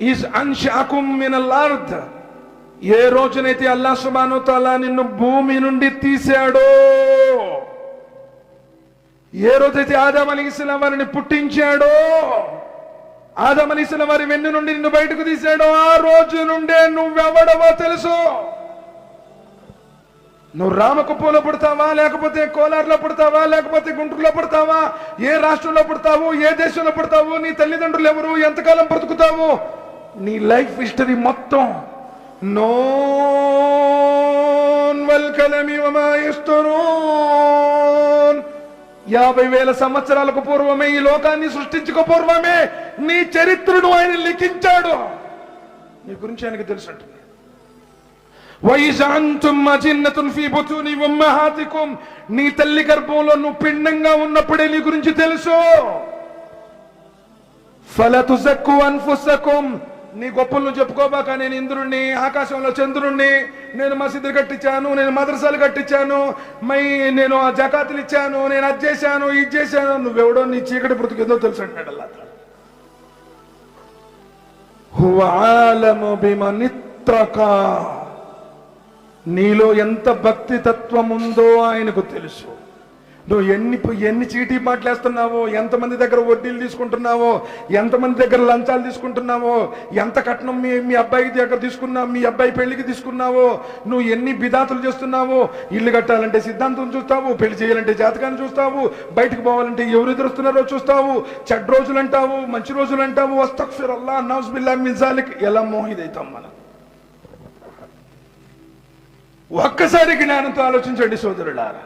Is అన్షాకుం మినల్ Arth ఏ రోజునైతే అల్లా సుబాను తాలా నిన్ను భూమి నుండి తీశాడో ఏ రోజైతే ఆదాం అలీస్లాం వారిని పుట్టించాడో ఆదాం వారి వెన్ను నుండి నిన్ను బయటకు తీశాడో ఆ రోజు నుండే నువ్వెవడవో తెలుసు. నువ్వు రామకుప్పంలో పుడతావా లేకపోతే కోలార్లో పుడతావా లేకపోతే గుంటూరులో పుడతావా ఏ రాష్ట్రంలో పుడతావు ఏ దేశంలో పుడతావు నీ తల్లిదండ్రులు ఎవరు ఎంతకాలం బ్రతుకుతావు? నీ లైఫ్ హిస్టరీ మొత్తం నోన్ వల్కలమి వమాయిస్తురూన్ యాభై వేల సంవత్సరాలకు పూర్వమే ఈ లోకాన్ని సృష్టించక పూర్వమే నీ చరిత్రను ఆయన లిఖించాడు. నీ గురించి ఆయనకి తెలుసు అంటున్నాడు నీ తల్లి గర్భంలో నువ్వు పిండంగా ఉన్నప్పుడే నీ గురించి తెలుసు. ఫలతుజక్కు అన్ఫుసకుం. నీ గొప్పలను చెప్పుకోబాక నేను ఇంద్రుణ్ణి ఆకాశంలో చంద్రుణ్ణి. నేను మసీదులు కట్టించాను నేను మదరసాలు కట్టించాను. మై నేను ఆ జకాతులు ఇచ్చాను నేను అది చేశాను ఇది చేశాను. నువ్వెవడో నీ చీకటి బ్రతుకేదో తెలుసు అంటాడు అల్లా నీలో ఎంత భక్తి తత్వం ఉందో ఆయనకు తెలుసు. నువ్వు ఎన్ని ఎన్ని చీటీ మాట్లాడుతున్నావో ఎంతమంది దగ్గర వడ్డీలు తీసుకుంటున్నావో ఎంతమంది దగ్గర లంచాలు తీసుకుంటున్నావో ఎంత కట్నం మీ మీ అబ్బాయికి దగ్గర తీసుకున్నావు మీ అబ్బాయి పెళ్ళికి తీసుకున్నావో నువ్వు ఎన్ని బిదాతులు చేస్తున్నావో ఇల్లు కట్టాలంటే సిద్ధాంతం చూస్తావు పెళ్ళి చేయాలంటే జాతకాన్ని చూస్తావు బయటకు పోవాలంటే ఎవరు ఎదురుస్తున్నారో చూస్తావు చెడ్డ రోజులు అంటావు మంచి రోజులు అంటావు వస్తఫిర్ అల్లా నౌజ్ బిల్లా మిజాలిక్ ఎలా మోహిదవుతాం మనం? ఒక్కసారి జ్ఞానంతో ఆలోచించండి సోదరులారా.